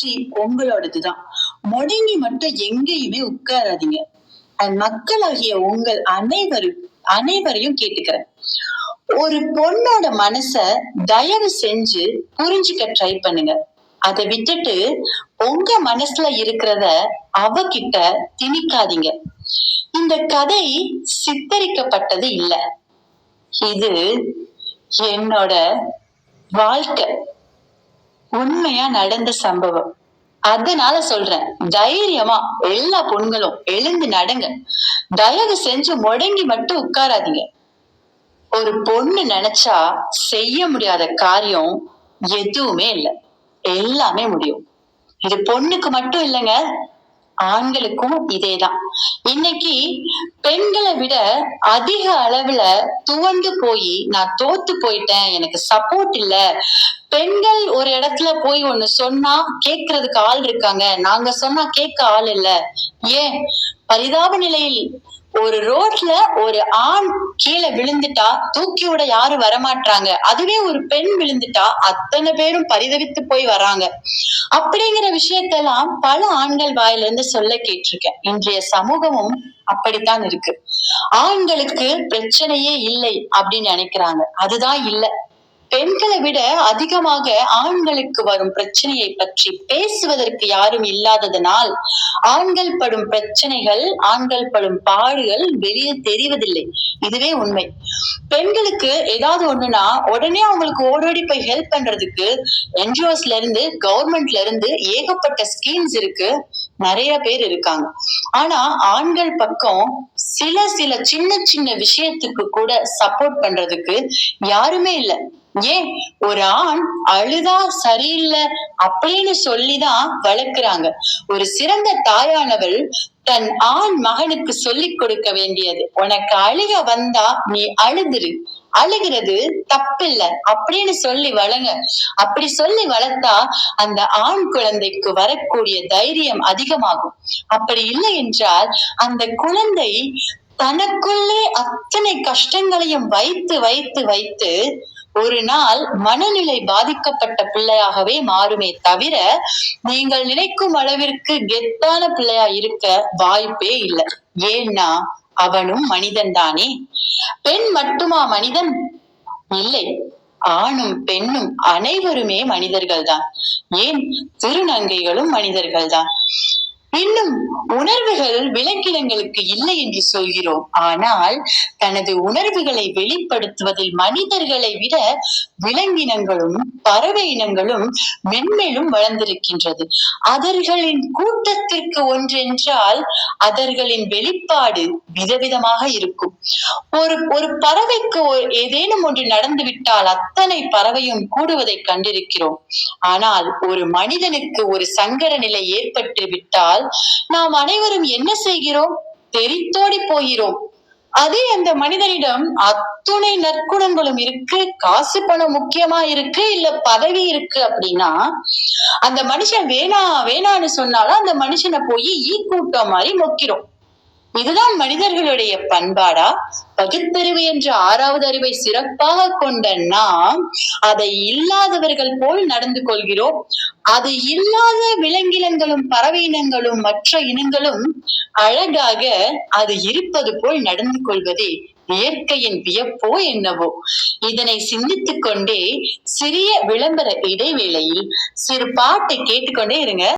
வெற்றி உங்களோடதுதான் முடங்கி மட்டும் எங்கேயுமே உட்காராதீங்க. மக்களாகிய உங்கள் அனைவரும் அனைவரையும் கேட்டுக்கிறேன். ஒரு பொண்ணோட மனச தயவு செஞ்சு புரிஞ்சுக்க ட்ரை பண்ணுங்க. அதை விட்டுட்டு உங்க மனசுல இருக்கிறத அவகிட்ட திணிக்காதீங்க. இந்த கதை சித்தரிக்கப்பட்டது இல்ல. இது என்னோட வாழ்க்கை. உண்மையா நடந்த சம்பவம். அதனால சொல்றேன் தைரியமா எல்லா பொண்களும் எழுந்து நடங்க. தயவு செஞ்சு முடங்கி மட்டும் உட்காராதீங்க. ஒரு பொண்ணு நினைச்சா செய்ய முடியாத காரியம் எதுவுமே இல்லை. எல்லாமே முடியும். இது பொண்ணுக்கு மட்டும் இல்லைங்க ஆண்களுக்கும் இதேதான். இன்னைக்கு பெண்களை விட அதிக அளவுல துவண்டு போய் நான் தோத்து போயிட்டேன் எனக்கு சப்போர்ட் இல்ல. பெண்கள் ஒரு இடத்துல போய் ஒண்ணு சொன்னா கேக்குறதுக்கு ஆள் இருக்காங்க. நாங்க சொன்னா கேட்க ஆள் இல்ல. ஏன்? பரிதாப நிலையில் ஒரு ரோட்ல ஒரு ஆண் கீழே விழுந்துட்டா தூக்கி விட யாரும் வரமாட்டாங்க அதுவே ஒரு பெண் விழுந்துட்டா அத்தனை பேரும் பரிதவித்து போய் வராங்க. அப்படிங்கிற விஷயத்தெல்லாம் பல ஆண்கள் வாயிலிருந்து சொல்ல கேட்டிருக்கேன். இன்றைய சமூகமும் அப்படித்தான் இருக்கு. ஆண்களுக்கு பிரச்சனையே இல்லை அப்படின்னு நினைக்கிறாங்க. அதுதான் இல்லை. பெண்களை விட அதிகமாக ஆண்களுக்கு வரும் பிரச்சனையை பற்றி பேசுவதற்கு யாரும் இல்லாததனால் ஆண்கள் படும் பிரச்சனைகள் ஆண்கள் படும் பாடுகள் வெளியே தெரிவதில்லை. இதுவே உண்மை. பெண்களுக்கு ஏதாவது ஒண்ணுனா உடனே அவங்களுக்கு ஓடோடி போய் ஹெல்ப் பண்றதுக்கு என்ஜிஓஸ்ல இருந்து கவர்மெண்ட்ல இருந்து ஏகப்பட்ட ஸ்கீம்ஸ் இருக்கு. நிறைய பேர் இருக்காங்க. ஆனா ஆண்கள் பக்கம் சில சில சின்ன சின்ன விஷயத்துக்கு கூட சப்போர்ட் பண்றதுக்கு யாருமே இல்லை. ஏன்? ஒரு ஆண் அழுதா சரியில்லை அப்படின்னு சொல்லிதான் வளர்க்கிறாங்க. ஒரு சிறந்த தாயானவள் தன் ஆண் மகனுக்கு சொல்லிக் கொடுக்க வேண்டியது. உனக்கு அழுக வந்தா நீ அழுதுரு. அழுகிறது தப்பில்ல அப்படின்னு சொல்லி வளங்க. அப்படி சொல்லி வளர்த்தா அந்த ஆண் குழந்தைக்கு வரக்கூடிய தைரியம் அதிகமாகும். அப்படி இல்லை என்றால் அந்த குழந்தை தனக்குள்ளே அத்தனை கஷ்டங்களையும் வைத்து வைத்து வைத்து ஒரு நாள் மனநிலை பாதிக்கப்பட்ட பிள்ளையாகவே மாறுமே தவிர நீங்கள் நினைக்கும் அளவிற்கு கெத்தான பிள்ளையா இருக்க வாய்ப்பே இல்லை. ஏன்னா அவனும் மனிதன் தானே. பெண் மட்டுமா மனிதன்? இல்லை. ஆணும் பெண்ணும் அனைவருமே மனிதர்கள் தான் ஏன்? திருநங்கைகளும் மனிதர்கள் தான் இன்னும் உணர்வுகள் விலங்கினங்களுக்கு இல்லை என்று சொல்கிறோம். ஆனால் தனது உணர்வுகளை வெளிப்படுத்துவதில் மனிதர்களை விட விலங்கினங்களும் பறவை இனங்களும் மென்மேலும் வளர்ந்திருக்கின்றது. அதர்களின் கூட்டத்திற்கு ஒன்றென்றால் அதர்களின் வெளிப்பாடு விதவிதமாக இருக்கும். ஒரு ஒரு பறவைக்கு ஏதேனும் ஒன்று நடந்து விட்டால் அத்தனை பறவையும் கூடுவதை கண்டிருக்கிறோம். ஆனால் ஒரு மனிதனுக்கு ஒரு சங்கர நிலை ஏற்பட்டு விட்டால் என்றால் நாம் அனைவரும் என்ன செய்கிறோம்? தெரித்தோடி போகிறோம். அதே அந்த மனிதனிடம் அத்துணை நற்குணங்களும் இருக்கு காசு பணம் முக்கியமா இருக்கு இல்ல பதவி இருக்கு அப்படின்னா அந்த மனுஷன் வேணா வேணான்னு சொன்னாலும் அந்த மனுஷனை போய் ஈ கூட்டம் மாதிரி மொக்கிறோம் இதுதான் மனிதர்களுடைய பண்பாடா? பகுத்தறிவு என்ற ஆறாவது அறிவை சிறப்பாக கொண்ட நாம் அதை இல்லாதவர்கள் போல் நடந்து கொள்கிறோம். அது இல்லாத விலங்கினங்களும் பறவை இனங்களும் மற்ற இனங்களும் அழகாக அது இருப்பது போல் நடந்து கொள்வதே இயற்கையின் வியப்போ என்னவோ. இதனை சிந்தித்துக் கொண்டே சிறிய விளம்பர இடைவேளையில் சிறு பாட்டை கேட்டுக்கொண்டே இருங்க.